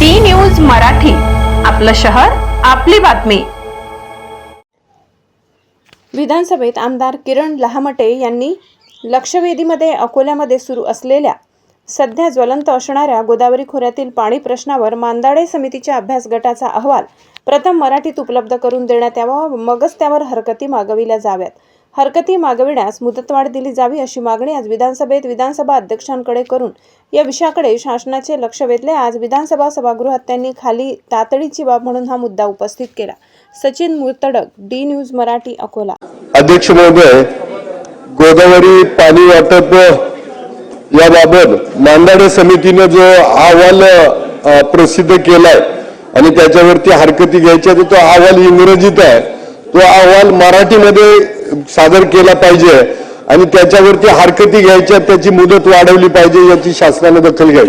D news Marathi आपलं शहर आपली बातमी. विधानसभेत आमदार किरण लहामटे यांनी लक्षवेधीमध्ये अकोल्यामध्ये सुरू असलेल्या सध्या ज्वलंत असणाऱ्या गोदावरी खोऱ्यातील पाणी प्रश्नावर मांदाडे समितीच्या अभ्यास गटाचा अहवाल प्रथम मराठीत उपलब्ध करून देण्यात यावा मगच त्यावर हरकती मागविल्या जाव्यात. हरकती मागविण्यास मुदतवाढ दिली जावी अशी मागणी आज विधानसभेत विधानसभा अध्यक्षांकडे करून या विषयाकडे शासनाचे लक्ष वेधले. आज विधानसभा सभागृहात त्यांनी खाली तातडीची बाब म्हणून हा मुद्दा उपस्थित केला. Sachin Murtadak D news Marathi Akola. अध्यक्ष महोदय गोदावरी पाणी वाटप याबाबत मांडाडे समितीनं जो अहवाल प्रसिद्ध केलाय आणि त्याच्यावरती हरकती घ्यायच्या तर तो अहवाल इंग्रजीत आहे. तो अहवाल मराठीमध्ये सादर केला पाहिजे आणि त्याच्यावरती हरकती घ्यायच्या त्याची मुदत वाढवली पाहिजे याची शासनाने दखल घ्यायची